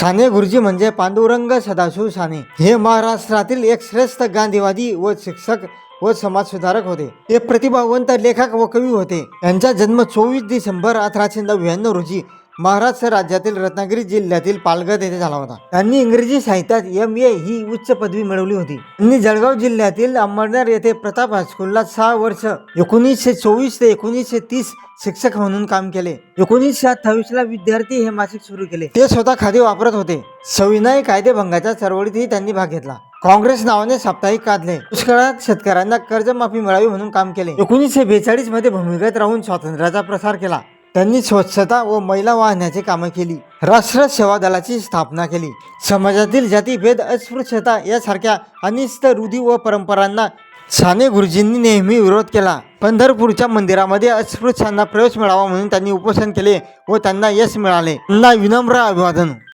साने गुरुजी म्हणजे पांडुरंग सदाशिव साने. हे महाराष्ट्रातील एक श्रेष्ठ गांधीवादी व शिक्षक व समाजसुधारक होते. ते प्रतिभावंत लेखक व कवी होते. यांचा जन्म चोवीस डिसेंबर अठराशे नव्याण्णव रोजी महाराष्ट्र राज्यातील रत्नागिरी जिल्ह्यातील पालघर येथे झाला होता. त्यांनी इंग्रजी साहित्यात एम ए ही उच्च पदवी मिळवली होती. त्यांनी जळगाव जिल्ह्यातील अंबरनेर येथे प्रताप हायस्कूलला सहा वर्ष एकोणीसशे चोवीस ते एकोणीसशे तीस शिक्षक म्हणून काम केले. एकोणीसशे अठ्ठावीस ला विद्यार्थी हे मासिक सुरू केले. ते स्वतः खादी वापरत होते. सविनय कायदेभंगाच्या चळवळीतही त्यांनी भाग घेतला. काँग्रेस नावाने साप्ताहिक काढले. दुष्काळात शेतकऱ्यांना कर्जमाफी मिळावी म्हणून काम केले. एकोणीसशे बेचाळीसमध्ये भूमिगत राहून स्वातंत्र्याचा प्रसार केला. त्यांनी स्वच्छता व महिला वाहण्याचे कामे केली. राष्ट्र सेवा दलाची स्थापना केली. समाजातील जातीभेद अस्पृश्यता यासारख्या अनिष्ट रूढी व परंपरांना साने गुरुजींनी नेहमी विरोध केला. पंढरपूरच्या मंदिरामध्ये अस्पृश्यांना प्रवेश मिळावा म्हणून त्यांनी उपोषण केले व त्यांना यश मिळाले. त्यांना विनम्र अभिवादन.